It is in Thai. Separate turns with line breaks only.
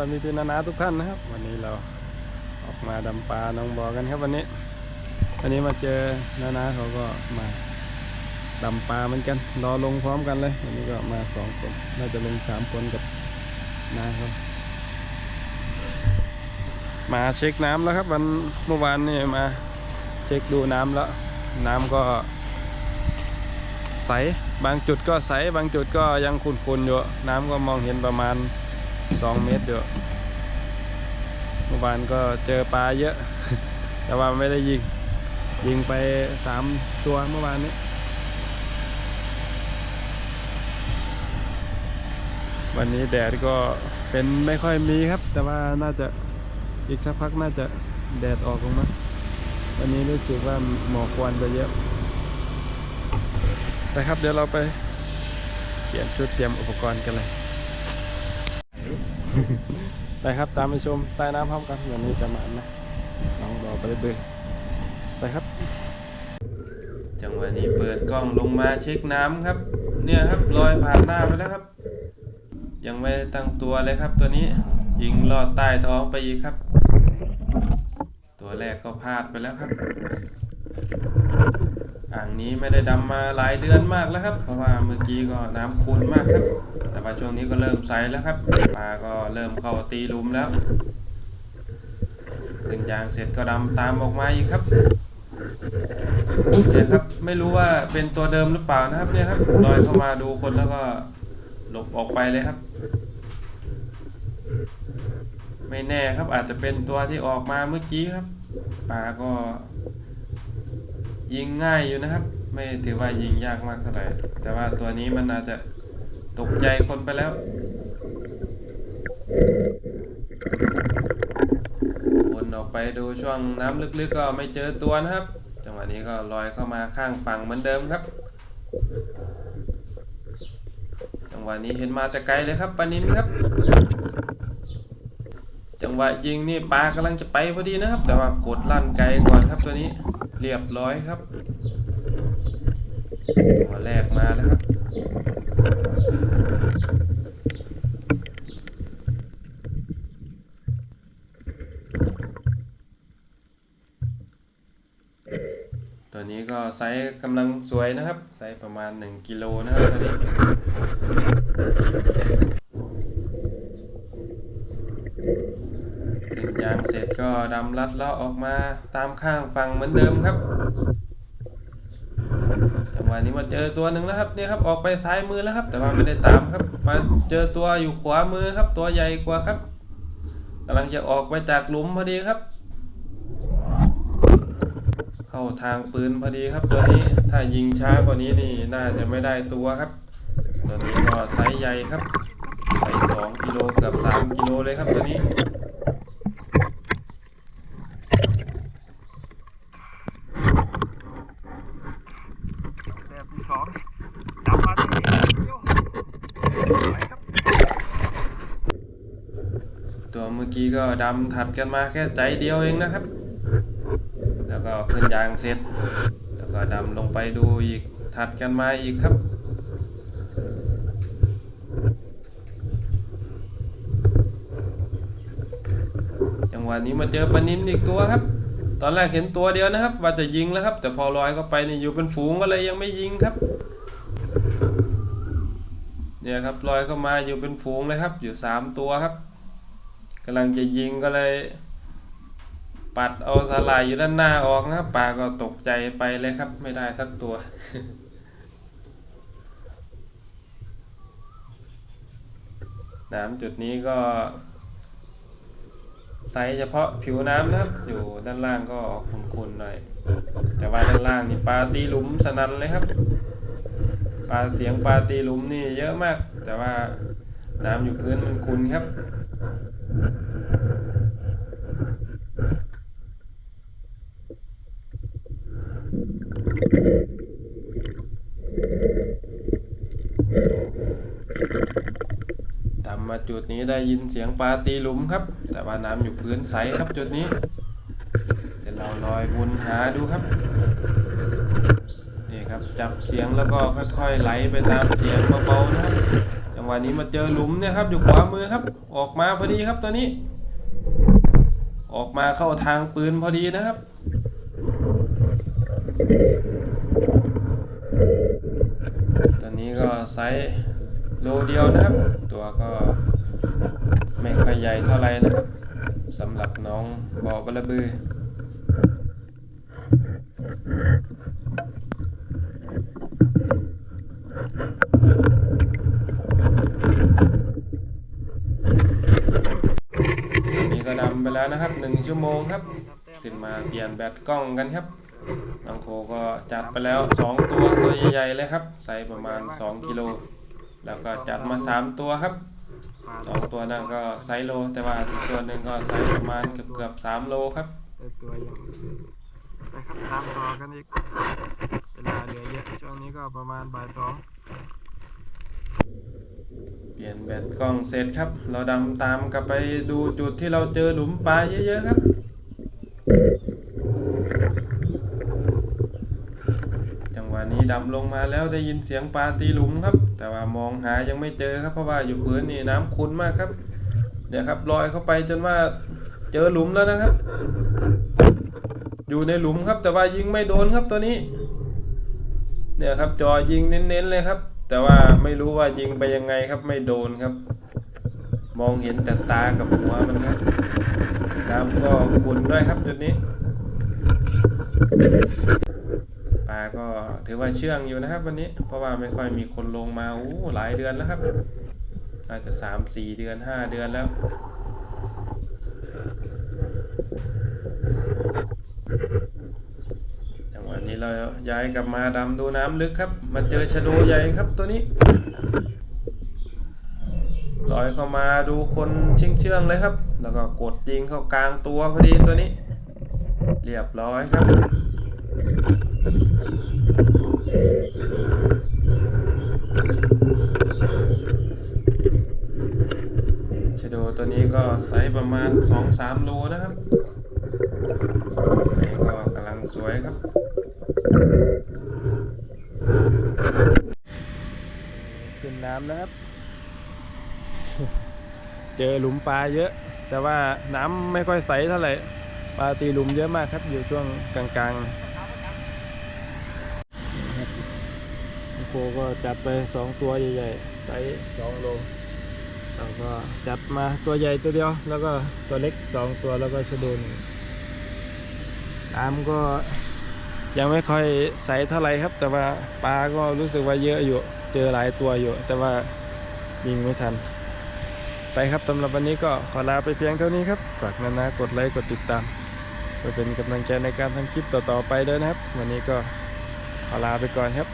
สวัสดีพี่นานาทุกท่านนะครับ วันนี้เราออกมาดำปลาน้องบ่อกันครับวันนี้ วันนี้มาเจอนานาเขาก็มาดำปลาเหมือนกันรอลงพร้อมกันเลยวันนี้ก็มาสองคนน่าจะลงสามคนกับนาเขามาเช็คน้ำแล้วครับวันเมื่อวานนี่มาเช็คดูน้ำแล้ว น้ำก็ใสบางจุดก็ใสบางจุดก็ยังขุ่นๆอยู่น้ำก็มองเห็นประมาณ 2 เมตรอยู่เมื่อวานก็เจอปลาเยอะ แต่ว่าไม่ได้ยิง ยิงไป 3 ตัวเมื่อวานนี้ วันนี้แดดก็เป็นไม่ค่อยมีครับ แต่ว่าน่าจะอีกสักพักน่าจะแดดออกลงมาวันนี้รู้สึกว่าหมอกควันจะเยอะ แต่ครับเดี๋ยวเราไปเปลี่ยนชุดเตรียมอุปกรณ์กันเลย ไปครับตามไปชมใต้น้ำพร้อมกันวันนี้จะมานะน้องบอกไปเลยเบื่อไปครับ จังหวะนี้เปิดกล้องลงมาเช็คน้ำครับ เนี่ยครับลอยผ่านหน้าไปแล้วครับ ยังไม่ตั้งตัวเลยครับ ตัวนี้ยิงลอดใต้ท้องไปอีกครับ ตัวแรกก็พลาดไปแล้วครับ อ่างนี้ไม่ได้ดำมาหลายเดือนมากแล้วครับ เพราะว่าเมื่อกี้ก็น้ำขุ่นมากครับ แต่ว่าช่วงนี้ก็เริ่มใสแล้วครับปลาก็เริ่มเข้าตีหลุมแล้วขึ้นยางเสร็จก็ดำตามออกมาอีกครับเนี่ยครับไม่รู้ว่าเป็นตัวเดิมหรือเปล่านะครับเนี่ยครับลอยเข้ามาดูคนแล้วก็หลบออกไปเลยครับ ไม่แน่ครับอาจจะเป็นตัวที่ออกมาเมื่อกี้ครับปลาก็ ยิงง่ายอยู่นะครับ ไม่ถือว่ายิงยากมากเท่าไหร่ แต่ว่าตัวนี้มันอาจจะตกใจคนไปแล้ว วนออกไปดูช่วงน้ำลึกๆก็ไม่เจอตัวนะครับ จังหวะนี้ก็ลอยเข้ามาข้างฝั่งเหมือนเดิมครับ จังหวะนี้เห็นมาแต่ไกลเลยครับปานินครับ จังหวะยิงนี่ปลากำลังจะไปพอดีนะครับ แต่ว่ากดลั่นไกลก่อนครับตัวนี้ เรียบร้อยครับหัวแรกมาแล้วครับตัวนี้ก็ไซส์กำลังสวยนะครับ ไซส์ประมาณ 1 กิโลนะครับตัวนี้ ขึ้นยางเสร็จก็ดำลัดเลาะออกมาตามข้างฝั่งเหมือนเดิมครับจังหวะนี้มาเจอตัวหนึ่งแล้วครับเนี่ยครับออกไปซ้ายมือแล้วครับ แต่ว่าไม่ได้ตามครับ มาเจอตัวอยู่ขวามือครับ ตัวใหญ่กว่าครับกำลังจะออกไปจากหลุมพอดีครับ เข้าทางปืนพอดีครับ ตัวนี้ถ้ายิงช้ากว่านี้นี่น่าจะไม่ได้ตัวครับ ตัวนี้ก็ไซส์ใหญ่ครับไซส์สองกิโลเกือบสามกิโลเลยครับตัวนี้
แบบที่สองจับมาตรงนี้เดี๋ยวไปครับ
ตัวเมื่อ กี้ก็ดำถัดกันมาแค่ใจเดียวเองนะครับ แล้วก็ขึ้นยางเสร็จ แล้วก็ดำลงไปดูอีกถัดกันมาอีกครับจังหวะนี้มาเจอปนินอีกตัวครับ ตอนแรกเห็นตัวเดียวนะครับ ว่าจะยิงแล้วครับ แต่พอลอยเข้าไปนี่อยู่เป็นฝูงก็เลยยังไม่ยิงครับเนี่ยครับลอยเข้ามาอยู่เป็นฝูงเลยครับ อยู่สามตัวครับำลังจะยิงก็เลย ปัดเอาสลายอยู่ด้านหน้าออกนะปลาก็ตกใจไปเลยครับ ไม่ได้สักตัวน้ำจุดนี้ก็ใสเฉพาะผิวน้ำนะครับ อยู่ด้านล่างก็ออกขุ่นๆหน่อย แต่ว่าด้านล่างนี่ปลาตีหลุมสนั่นเลยครับ ปลาเสียงปลาตีหลุมนี่เยอะมาก แต่ว่า น้ำอยู่พื้นมันขุ่นครับ ตามมาจุดนี้ได้ยินเสียงปลาตีหลุมครับ แต่ว่าน้ำอยู่พื้นใสครับจุดนี้ เดี๋ยวเราลอยวนหาดูครับนี่ครับจับเสียงแล้วก็ค่อยๆไหลไปตามเสียงเบาๆนะครับ หวะนี้มาเจอหลุมเนี่ยครับ อยู่ขวามือครับ ออกมาพอดีครับตัวนี้ ออกมาเข้าทางปืนพอดีนะครับตอนนี้ก็ไซส์โลเดียวนะครับ ตัวก็ไม่ค่อยใหญ่เท่าไหร่นะครับสำหรับน้องบอบระบือ อั นำไปแล้วนะครับหนึ่งชั่วโมงครับ ขึ้นมาเปลี่ยนแบตกล้องกันครับน้องโคก็จัดไปแล้ว 2 ตัวตัวใหญ่ๆเลยครับไซส์ประมาณ 2 กิโล แล้วก็จัดมา 3 ตัวครับ
ปลา
สองตัวนั่นก็ไซส์โล แต่ว่าตัวหนึ่งก็ไซส์ประมาณเกือบเกือบๆ3โลครับ
ตัวยังนะครับตามต่อกันอีกเวลาเหลือเยอะช่วงนี้ก็ประมาณบ่ายสอง
เปลี่ยนแบตกล้องเสร็จครับ เราดำตามกลับไปดูจุดที่เราเจอหลุมปลาเยอะๆครับจังหวะนี้ดำลงมาแล้วได้ยินเสียงปลาตีหลุมครับ แต่ว่ามองหายังไม่เจอครับ เพราะว่าอยู่พื้นนี่น้ำขุ่นมากครับเดี๋ยวครับลอยเข้าไปจนว่าเจอหลุมแล้วนะครับ อยู่ในหลุมครับแต่ว่ายิงไม่โดนครับตัวนี้ เนี่ยครับจอยิงเน้นๆเลยครับ แต่ว่าไม่รู้ว่ายิงไปยังไงครับไม่โดนครับ มองเห็นแต่ตากับหัวมันครับน้ำก็ขุ่นด้วยครับจุดนี้ปลาก็ถือว่าเชื่องอยู่นะครับ วันนี้เพราะว่าไม่ค่อยมีคนลงมาอู้หลายเดือนแล้วครับอาจจะสามสี่เดือนห้าเดือนแล้ว จังหวะนี้ เราย้ายกลับมาดำดูน้ำลึกครับ มาเจอชะโดใหญ่ครับตัวนี้ลอยเข้ามาดูคนเชื่องเชื่องเลยครับ แล้วก็กดยิงเข้ากลางตัวพอดีตัวนี้ เรียบร้อยครับ ชะโดตัวนี้ก็ไซส์ประมาณ 2-3 โลนะครับก็กำลังสวยครับ ขึ้นน้ำนะครับ เจอหลุมปลาเยอะ แต่ว่าน้ำไม่ค่อยใสเท่าไหร่ปลาตีหลุมเยอะมากครับ อยู่ช่วงกลางๆโคก็จัดไปสองตัวใหญ่ๆไซส์สองโลเราก็จัดมาตัวใหญ่ตัวเดียว แล้วก็ตัวเล็กสองตัวแล้วก็ชะโดหนน้ำก็ยังไม่ค่อยใสเท่าไหร่ครับ แต่ว่าปลาก็รู้สึกว่าเยอะอยู่ เจอหลายตัวอยู่ แต่ว่ายิงไม่ทัน ไปครับสำหรับวันนี้ก็ขอลาไปเพียงเท่านี้ครับฝากนานากดไลค์กดติดตามเพื่อเป็นกำลังใจในการทำคลิปต่อๆไปด้วยนะครับ วันนี้ก็ขอลาไปก่อนครับ